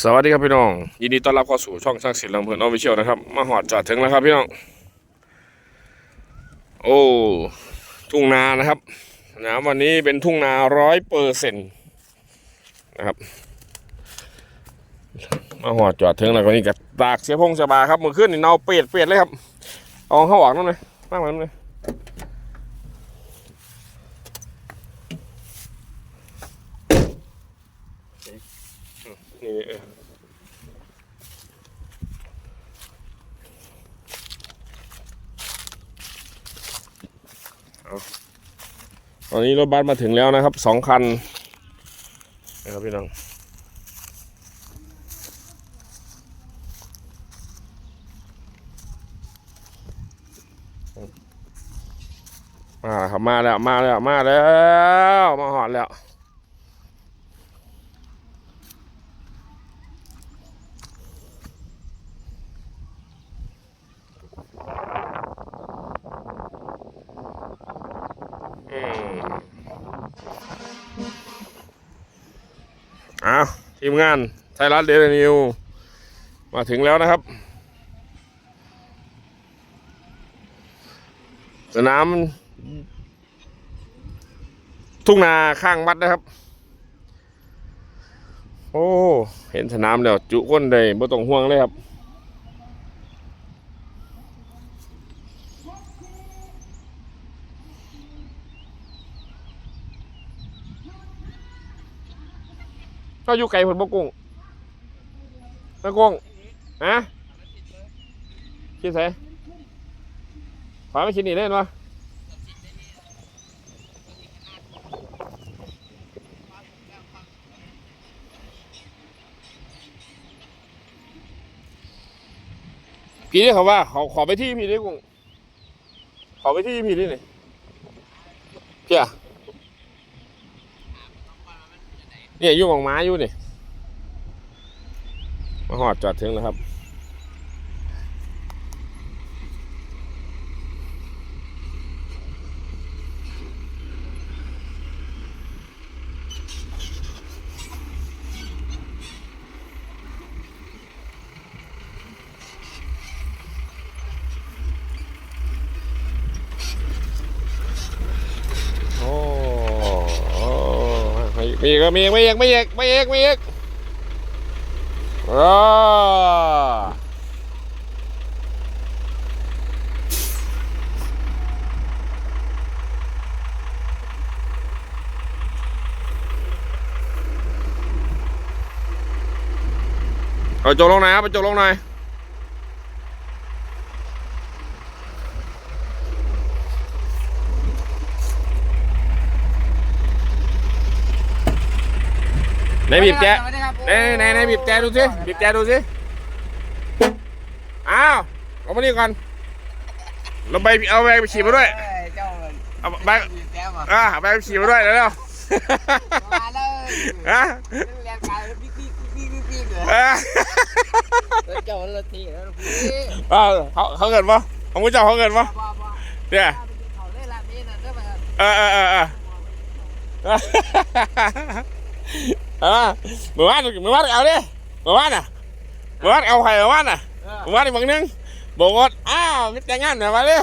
สวัสดีครับพี่น้อง ยินดีต้อนรับเข้าสู่ช่องช่างศิลป์ลำเพลินออฟฟิเชียลนะครับ มาหอดจอดถึงแล้วครับพี่น้อง โอ้ทุ่งนานะครับนะวันนี้เป็นทุ่งนาร้อยเปอร์เซ็นต์นะครับ มาหอดจอดถึงแล้วก็นี่กับตากเสียพงสบาครับมือขึ้นนี่เนาเปียดเปียดเลยครับ เอาเข้าออกนั่นเลยมากกว่านั้นเลย นี่เออตอนนี้รถบัสมาถึงแล้วนะครับสองคันนะครับพี่น้องมาครับมาแล้วมาแล้วมาแล้วมาหอดแล้ว ทีมงานไทยรัฐเดลินิวมาถึงแล้วนะครับ สนามทุ่งนาข้างวัดนะครับ โอ้ เห็นสนามแล้ว จุกคนได้บ่ต้องห่วงเลยครับ ก็อยู่ไกลผลบกุ้งบกุ้งฮะคิดใส่ขวาไม่คิดหนีเล่นวะกี่นี่เขาว่าขอขอไปที่พี่ดิกุ้งขอไปที่พี่ดิหน่อยเพี่ย เนี่ยอยู่หมองม้าอยู่นี่มาหอดจอดถึงแล้วครับ โอ้โอ้ไมีกไม่อีกไม่เอกไม่เอกไม่เอกไม่อีกอ้าเอาจกลงหน่อยครับเอาจกลงหน่อย ไหนบีบแกะไหนไหนไหนบีบแกะดูสิบีบแกะดูสิอ้าวเอามานี่ก่อนเราใบเอาใบไปฉีดมาด้วยเจ้าเอาใบแก้วมาอ่าเอาใบไปฉีดมาด้วยแล้วมาเลยฮะเรียนกายปิ๊กปิ๊กปิ๊กปิ๊กปิ๊กเลยอ่าเจ้าละทีแล้วพี่อ่าเขาเขาเกิดปะของผู้เจ้าเขาเกิดปะบ้าบ้าเนี่ยเขาเล่นละนี่นะเด้อมาเออเออเออ เออเออเมื่อวานเมื่อวานเอาดิเมื่อวานอะเมื่อวานเอาใครเมื่อวานอะเมื่อวานอีกบางนึงบอกว่าอ้าวมิแต่งงานหน่อยมาเลย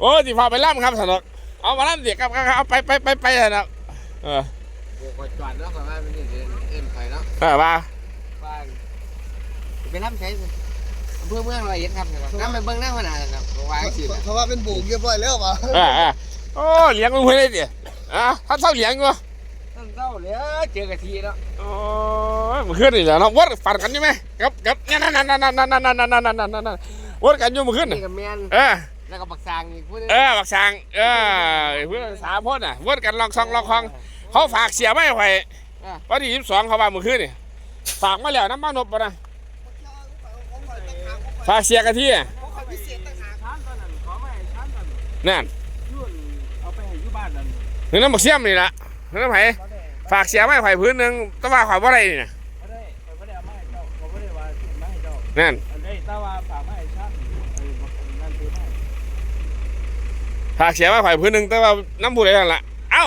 โอ้ที่พาไปล่ำครับสนอกเอามาล่ำเด็กครับครับครับเอาไปไปไปไปสนอกเออโอ้ก็จอดเนาะก่อนว่ามันนี่เอ็นไข่เนาะเออมาบ้านไปทำใช้อำเภอเมืองร้อยเอ็ดครับน้ำไปเบิ้งหน้าขนาดครับวางสิเพราะว่าเป็นบุกเรียบร้อยแล้วป่ะเออเออโอ้เลี้ยงมึงเพื่อนเลยดิอะท่านเศร้าเลี้ยงกู เราเลยเจอกะทิเนาะโอ้ยมึงขึ้นนี่แหละเนาะวัดฟันกันใช่ไหมกับกับนั่นนั่นนั่นนั่นนั่นนั่นนั่นนั่นนั่นนั่นนั่นวัดกันอยู่มึงขึ้นนี่น่ะกับแมนเออแล้วก็บักซางอีกพูดเออบักสางเออเพื่อนสามคนน่ะวัดกันลองซองลองคองเขาฝากเสียไม่ไหววันที่ยี่สิบสองเขาว่ามึงขึ้นนี่ฝากมาแล้วน้ำมันนบปะนะฝากเสียกันที่อะนั่นเอาไปอยู่บ้านนั่นนี่น้ำบักเสียมนี่ละน้ำไผ่ ฝากเสียไม่ไผ่พื้นหนึ่งต้องว่าข่อยว่าอะไรนี่นะไม่ได้ไม่ได้เอามาให้เจ้าเขาไม่ได้ว่ามาให้เจ้านั่นอันนี้แต่ว่าฝากมาให้ช่างไอ้บักนั่นคือไม่ฝากเสียไม่ไผ่พื้นหนึ่งแต่ว่าน้ำผู้ใดนั่นละเอ้า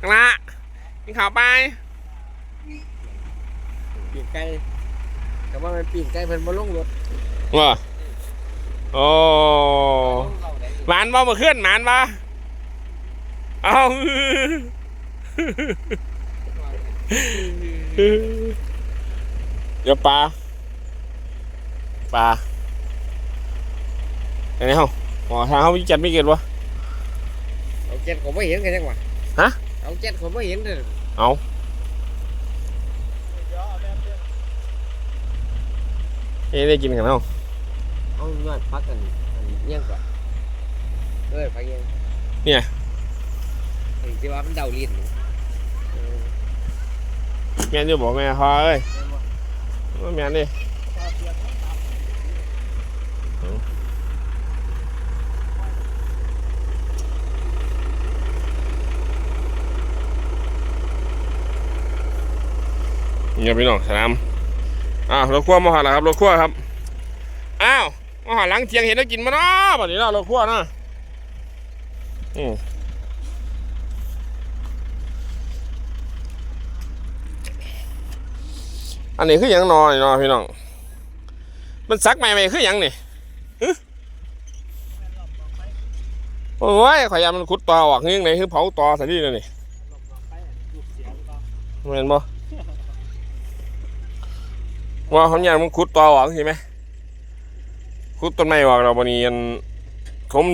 ข้างหละกินข้าวไปไก่แต่ว่ามันปีนไก่เพิ่นบ่ลงรถว่าโอ้ลงเราได้ หมานบ่มาเคลื่อนหมานบ่เอา เดี๋ยวปลาปลาไหนเฮาอ๋อทางเฮาวิจัดไม่เกิดวะเอาเจ็ดผมไม่เห็นกันจังห แม่นอยู่บอกแม่พอเอ้ยแม่นดิเนี่ยพี่น้องสนามอ้าวรถขั้วมาหอดแล้วครับรถขั้วครับ อ้าวมาหอดหลังเทียงเห็นแล้วกินมาเนาะบัดนี้เนาะรถขั้วเนาะอืม อันนี้คือยังนอนนาะพี่น้อง มันซักใหม่ๆคือยังนี่โอ้ยขอยยามันขุดต่อออกยังไงคือเผาต่อสันนี่เลยนี่เห็นบ่ว่าขาอยากมันขุดต่อออกใช่ไหมขุดต้นไม้ออกเราบนีอันถม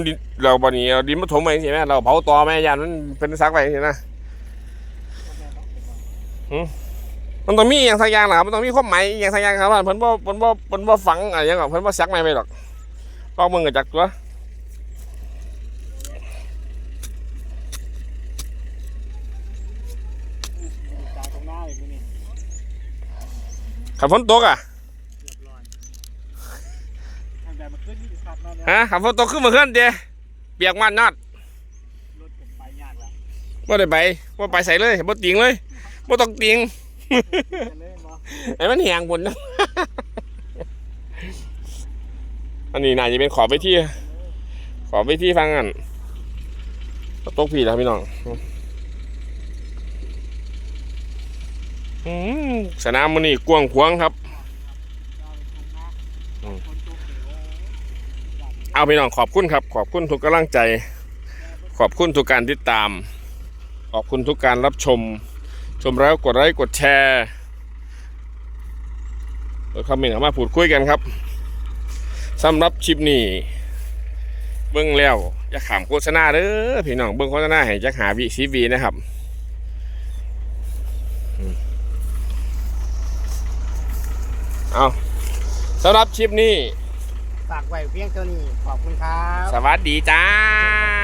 เราบนีเอาดินมาถมไปใช่ไหมเราเผาต่อแม่ยานมันเป็นซักไปใช่ไหมหืม มันต้องมีอย่างสักอย่างนะครับมันต้องมีความหมายอหย่างสักอย่างครับว่าเพิ่นบ่เพิ่นบ่เพิ่นบ่ฝังอะไรอย่างเงี้ยเพิ่นบ่ซักไม่ไปหรอกลองมึงกับจักตัวตาตรงหน้าเลยนี่ขับฝนตกอะเรียบร้อยทางใดมันขึ้นที่ขับมาเนี่ยฮะขับฝนตกขึ้นมาขึ้นเดียเปียกมันนัดรถผมไปยากแล้วบ่ได้ไปบ่ไปใส่เลยบ่ติงเลยบ่ต้องติงจะเล่นบ่ ไอ้มันแหงบนนะอันนี้น่าจะเป็นขอบไปที่ ขอบไปที่ฟังกันตกผีแล้วพี่น้องอืมสนามมันนี่กว้างขวางครับเอาพี่น้องขอบคุณครับ ขอบคุณทุกกำลังใจ ขอบคุณทุกการติดตาม ขอบคุณทุกการรับชม ชมแล้วกดไลค์กดแชร์กดคอมเมนต์เข้ามาพูดคุยกันครับสำหรับคลิปนี้เบิ้งแล้วอย่าขามโฆษณาเด้อพี่น้องเบิ้งโฆษณาให้จักหาวิซีวีนะครับอืมเอาสำหรับคลิปนี้ฝากไว้เพียงเท่านี้ขอบคุณครับ สวัสดีจ้าส